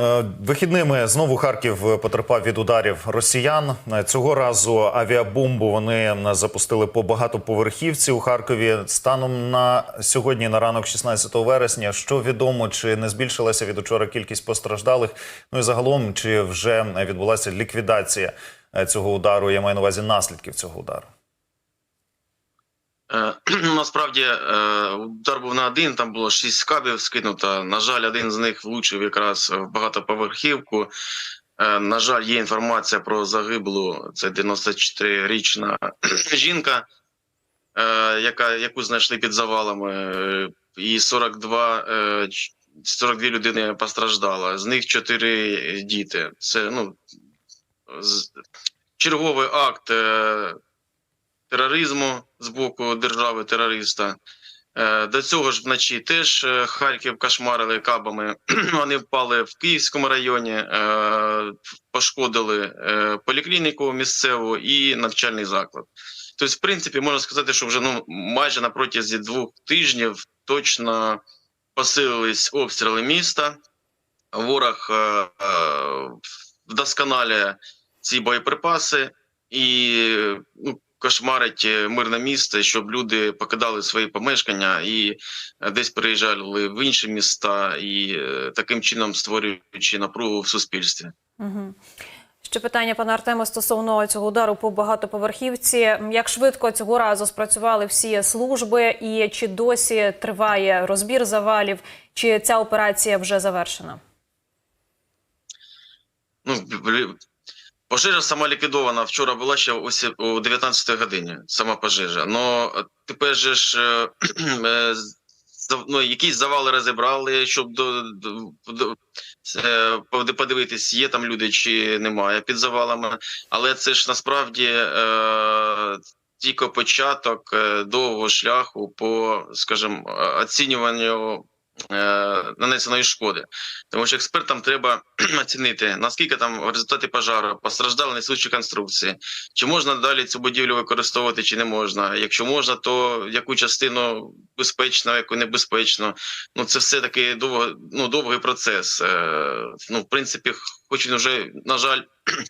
Е, Вихідними знову Харків потерпав від ударів росіян. Е, Цього разу авіабомбу вони запустили по багатоповерхівці у Харкові. Станом на сьогодні, на ранок 16 вересня, що відомо, чи не збільшилася від учора кількість постраждалих? Ну і загалом, чи вже відбулася ліквідація е, цього удару? Я маю на увазі наслідків цього удару. Е, Насправді е, удар був на один, там було шість скабів скинуто. На жаль, один з них влучив якраз в багатоповерхівку. Е, На жаль, є інформація про загиблу. Це 94-річна жінка, яка, яку знайшли під завалами. І 42, е, 42 людини постраждало. З них 4 діти. Це ну, черговий акт. Тероризму з боку держави терориста. Е, До цього ж вночі теж е, Харків кошмарили кабами. Вони впали в Київському районі, е, пошкодили поліклініку місцеву і навчальний заклад. Тобто, в принципі, можна сказати, що вже ну майже на протязі двох тижнів точно посилились обстріли міста. Ворог вдосконалює ці боєприпаси і ну, кошмарить е, мирне місто, щоб люди покидали свої помешкання і е, десь переїжджали в інші міста, і е, таким чином створюючи напругу в суспільстві. Угу. Ще питання, пане Артеме, стосовно цього удару по багатоповерхівці. Як швидко цього разу спрацювали всі служби, і чи досі триває розбір завалів, чи ця операція вже завершена? Ну, пожежа сама ліквідована. Вчора була ще о сі- о 19 годині. Сама пожежа. Но тепер же ж е, е, ну, якісь завали розібрали, щоб до, до, подивитись, є там люди чи немає під завалами. Але це ж насправді е, тільки початок довгого шляху по, скажімо, оцінюванню нанесеної шкоди. Тому що експертам треба оцінити, наскільки там в результаті пожару постраждали несучі конструкції, чи можна далі цю будівлю використовувати, чи не можна. Якщо можна, то яку частину безпечно, яку небезпечно. Ну це все таки довго, ну, довгий процес. Е, ну, в принципі, хоч він вже, на жаль.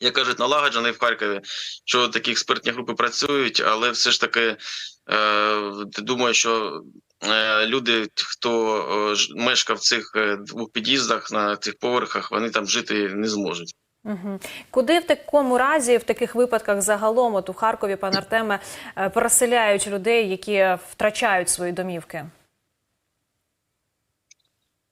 Як кажуть, налагоджений в Харкові, що такі експертні групи працюють, але все ж таки е, думаю, що е, люди, хто е, мешкав в цих е, двох під'їздах на цих поверхах, вони там жити не зможуть. Угу. Куди в такому разі, в таких випадках загалом, от у Харкові, пан Артеме, е, переселяють людей, які втрачають свої домівки?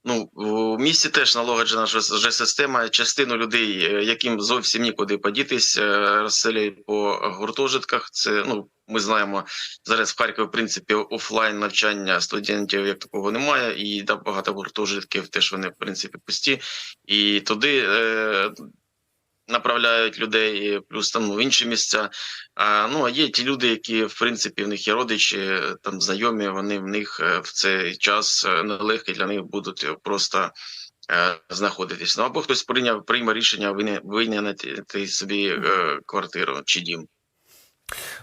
Ну в місті теж налагоджена ж система. Частину людей, е, яким зовсім нікуди подітись, е, розселяють по гуртожитках. Це ну ми знаємо зараз в Харкові, в принципі, офлайн навчання студентів як такого немає, і да, багато гуртожитків теж вони в принципі пусті. І туди е, направляють людей, і плюс там в інші місця. А, ну а є ті люди, які в принципі в них є родичі, там знайомі. Вони в них е, в цей час е, нелегкий для них будуть просто. е, Знаходитись, ну або хтось прийняв прийме рішення виняти собі квартиру чи дім.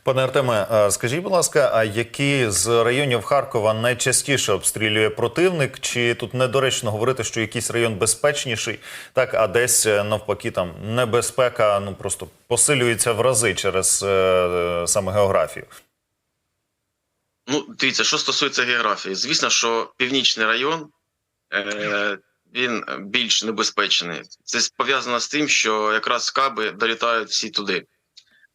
Пане Артеме, е, скажіть, будь ласка, а які з районів Харкова найчастіше обстрілює противник? Чи тут недоречно говорити, що якийсь район безпечніший, так а десь е, навпаки там небезпека ну просто посилюється в рази через е, е, саме географію? Ну, дивіться, що стосується географії, звісно, що північний район е, він більш небезпечний. Це пов'язано з тим, що якраз каби долітають всі туди.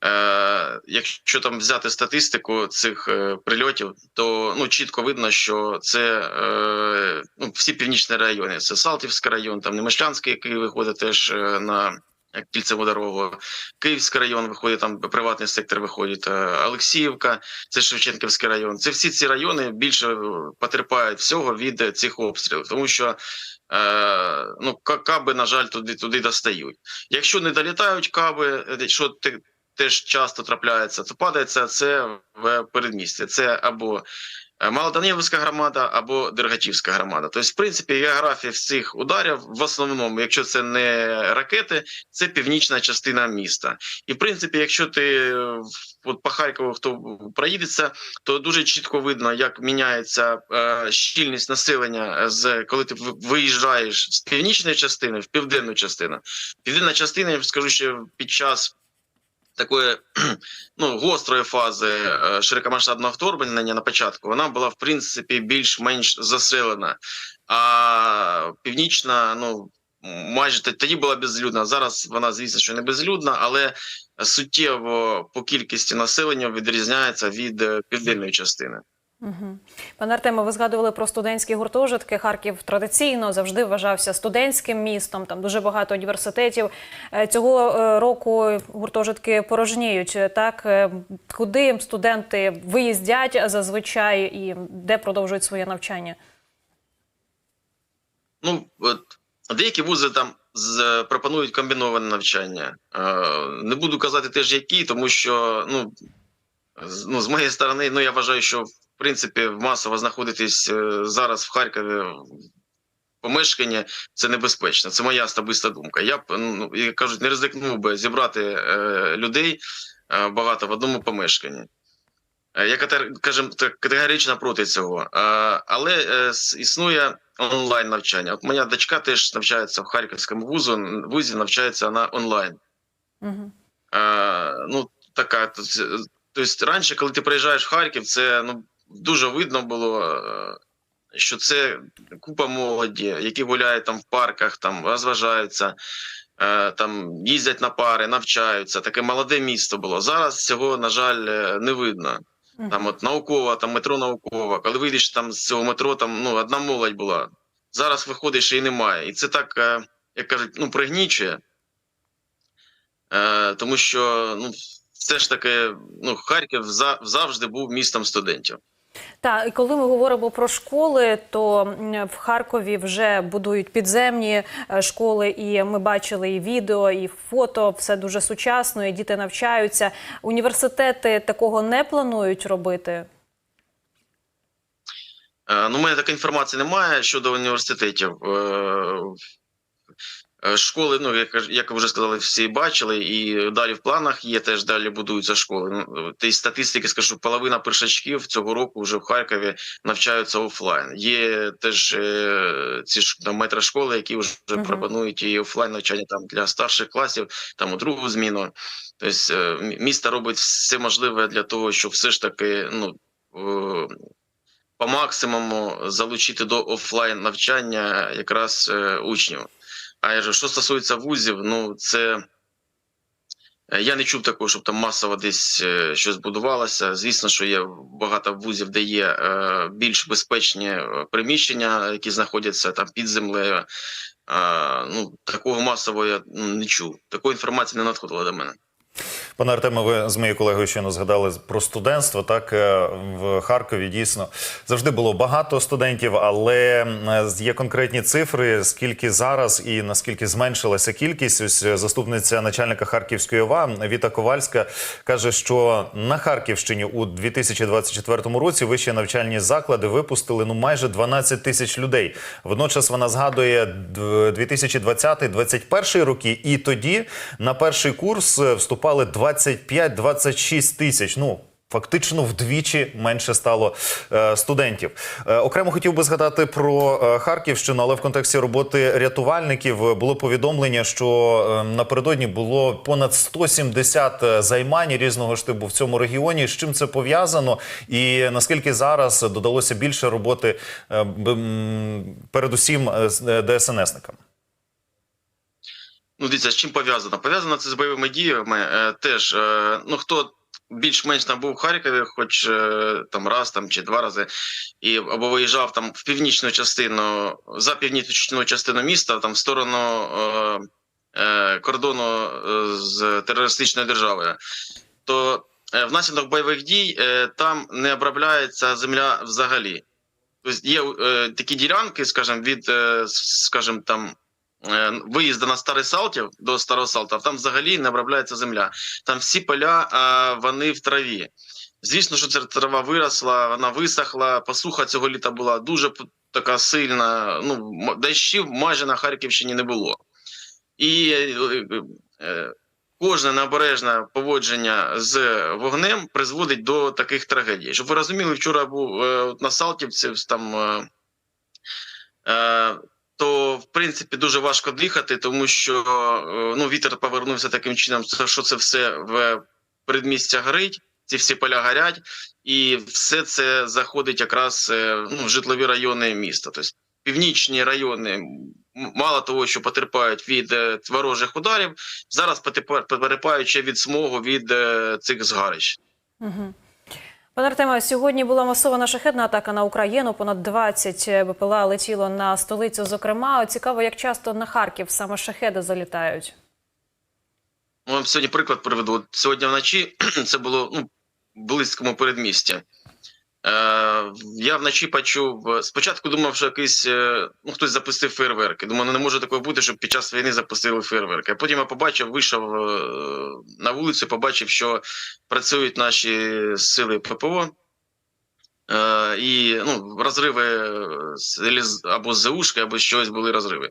Е, якщо там взяти статистику цих е, прильотів, то ну чітко видно, що це е, ну, всі північні райони. Це Салтівський район, там Немишлянський, який виходить теж на кільцеву дорогу. Київський район виходить, там приватний сектор виходить, Олексіївка, це Шевченківський район. Це всі ці райони більше потерпають всього від цих обстрілів, тому що ну, каби, на жаль, туди туди достають. Якщо не долітають каби, що теж часто трапляється, то падається це в передмісті. Це або е, Малоданівська громада або Дергачівська громада. Тобто, в принципі, географія всіх ударів в основному, якщо це не ракети, це північна частина міста. І в принципі, якщо ти е, от по Харкову хто проїдеться, то дуже чітко видно, як міняється е, щільність населення з коли ти виїжджаєш з північної частини в південну частину. Південна частина, я скажу, що під час такої ну, гострої фази е, широкомасштабного вторгнення на початку вона була в принципі більш-менш заселена. А північна, ну майже тоді була безлюдна. Зараз вона, звісно, що не безлюдна, але суттєво по кількості населення відрізняється від е, південної частини. Пане Артеме, ви згадували про студентські гуртожитки. Харків традиційно завжди вважався студентським містом. Там дуже багато університетів. Е, Цього е, року гуртожитки порожніють. Так Е, куди студенти виїздять зазвичай і де продовжують своє навчання? Ну от деякі вузи там пропонують комбіноване навчання. Не буду казати теж які, тому що ну, ну, з моєї сторони, ну я вважаю, що принципі масово знаходитись е, зараз в Харкові в помешканні це небезпечно. Це моя особиста думка. Я б ну як кажуть, не ризикнув би зібрати е, людей е, багато в одному помешканні. Е, Я кажем, так, категорично проти цього. Е, Але е, існує онлайн навчання. От моя дочка теж навчається в Харківському вузу, вузі навчається на онлайн. Угу. Е, ну, така. Тобто, раніше, коли ти приїжджаєш в Харків, це ну, дуже видно було, е, що це купа молоді, які гуляють там в парках, там розважаються, е, там їздять на пари, навчаються. Таке молоде місто було. Зараз цього, на жаль, е, не видно. Там от наукова, там метро наукова. Коли вийдеш там з цього метро, там ну одна молодь була. Зараз виходиш і немає. І це так, як кажуть, ну пригнічує. Е, тому що ну, все ж таки, ну, Харків завжди був містом студентів. Так, і коли ми говоримо про школи, то в Харкові вже будують підземні е, школи, і ми бачили і відео, і фото. Все дуже сучасно, і діти навчаються. Університети такого не планують робити. Е, ну, у мене такої інформації немає щодо університетів. Е, Школи, ну як, як ви вже сказали, всі бачили, і далі в планах є теж далі будуються школи. Ну, й статистики скажу, половина першачків цього року вже в Харкові навчаються офлайн. Є теж е, ці ж там метрошколи, які вже Мгм. пропонують і офлайн навчання там для старших класів, там у другу зміну. Тобто е, місто робить все можливе для того, щоб все ж таки ну. е, по максимуму залучити до офлайн навчання якраз е, учнів. А що стосується вузів, ну це е, я не чув такого, щоб там масово десь е, щось будувалося. Звісно, що є багато вузів, де є е, більш безпечні приміщення, які знаходяться там під землею. Ну такого масового я ну, не чув. Такої інформації не надходило до мене. Пане Артеме, ви з моєю колегою щойно згадали про студентство. Так е, в Харкові дійсно завжди було багато студентів, але є конкретні цифри, скільки зараз і наскільки зменшилася кількість. Ось е, заступниця начальника Харківської ОВА Віта Ковальська каже, що на Харківщині у 2024 році вищі навчальні заклади випустили ну майже 12 тисяч людей. Водночас вона згадує д- 2020-2021 роки, і тоді на перший курс е, вступали 25-26 тисяч. Ну. Фактично вдвічі менше стало е, студентів. Е, окремо хотів би згадати про е, Харківщину, але в контексті роботи рятувальників е, було повідомлення, що е, напередодні було понад 170 займань різного штибу в цьому регіоні. З чим це пов'язано, і наскільки зараз додалося більше роботи е, передусім е, е, ДСНСникам? Ну, дивіться, з чим пов'язано? Пов'язано це з бойовими діями. Е, теж е, ну хто більш-менш там був в Харкові, хоч е, там раз там чи два рази, і або виїжджав там в північну частину, за північну частину міста, там в сторону е, е, кордону е, з терористичною державою, то е, внаслідок бойових дій е, там не обробляється земля взагалі. Тобто є е, такі ділянки, скажімо, від, е, скажімо, там виїзду на старий Салтів до старого Салтів, там взагалі не обробляється земля. Там всі поля е, вони в траві. Звісно, що ця трава виросла, вона висохла. Посуха цього літа була дуже така сильна. Ну, дощів майже на Харківщині не було. І е, е, кожне необережне поводження з вогнем призводить до таких трагедій. Щоб ви розуміли, вчора був е, на Салтівці, там. То в принципі дуже важко дихати, тому що е, ну вітер повернувся таким чином, що це все в передмістя горить, ці всі поля горять, і все це заходить якраз е, ну, в житлові райони міста. Тобто північні райони, мало того, що потерпають від е, ворожих ударів, зараз потерпа- потерпають ще від смогу від цих згарищ. Угу. Пане Артеме, сьогодні була масована шахетна атака на Україну. Понад 20 БПЛА летіло на столицю. Зокрема, цікаво, як часто на Харків саме шахеди залітають. Ми Вам сьогодні приклад приведу. Сьогодні вночі це було ну, близькому передмісті. Е, я вночі почув. Спочатку думав, що якийсь е, ну, хтось запустив фейерверки. Думаю, ну не може такого бути, щоб під час війни запустили фейерверки. А потім я побачив, вийшов е, на вулицю, побачив, що працюють наші сили ППО. І ну, розриви або ЗУшки, або чогось були розриви.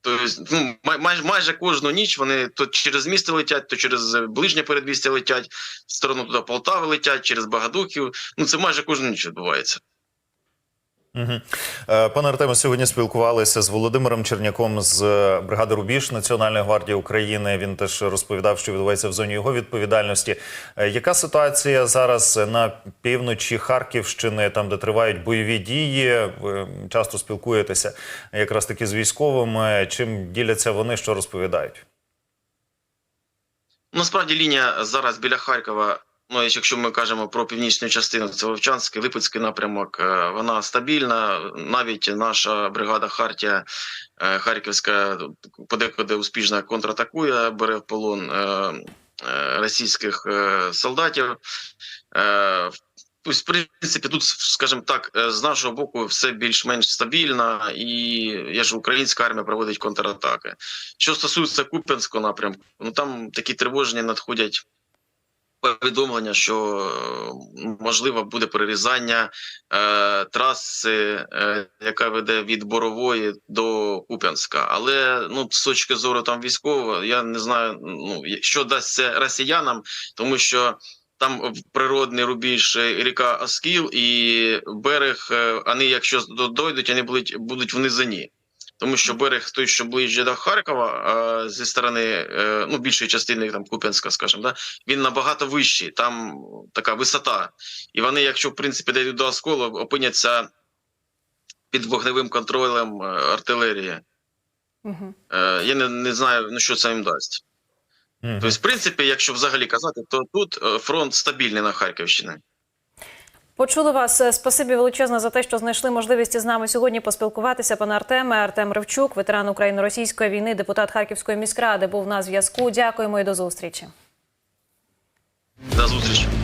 Тобто, ну, май- майже, майже кожну ніч вони то через місто летять, то через ближнє передмістя летять, в сторону туди Полтави летять, через Багадуків. Ну це майже кожну ніч відбувається. Угу. Пане Артеме, сьогодні спілкувалися з Володимиром Черняком з е, бригади Рубіж Національної гвардії України. Він теж розповідав, що відбувається в зоні його відповідальності. Е, Яка ситуація зараз на півночі Харківщини, там де тривають бойові дії? Ви часто спілкуєтеся якраз таки з військовими. Чим діляться вони, що розповідають? Насправді лінія зараз біля Харкова. Ну, якщо ми кажемо про північну частину, це Вовчанський, Липецький напрямок, е, вона стабільна. Навіть наша бригада Хартія е, Харківська подекуди успішно контратакує, бере в полон е, російських солдатів. В принципі, тут, скажімо так, з нашого боку все більш-менш стабільно, і я ж українська армія проводить контратаки. Що стосується Куп'янського напрямку, ну там такі тривожні надходять повідомлення, що е, можливо буде перерізання е, траси, е, яка веде від Борової до Куп'янська. Але ну з точки зору там військового, я не знаю, ну що дасть росіянам, тому що. Там природний рубіж е, ріка Оскіл і берег. е, Вони, якщо дойдуть, вони будуть будуть в низині. Тому що берег той, що ближче до Харкова, зі сторони е, ну більшої частини там Куп'янська, скажімо, да, він набагато вищий. Там така висота. І вони, якщо в принципі дійдуть до осколу, опиняться під вогневим контролем е, артилерії. Угу. Е, Я не, не знаю, ну що це їм дасть. Мгм. Тобто, в принципі, якщо взагалі казати, то тут фронт стабільний на Харківщині. Почули вас. Е, Спасибі величезне за те, що знайшли можливість із нами сьогодні поспілкуватися. Пане Артеме, Артем Ревчук, ветеран україно-російської війни, депутат Харківської міськради, був на зв'язку. Дякуємо і до зустрічі. До зустрічі.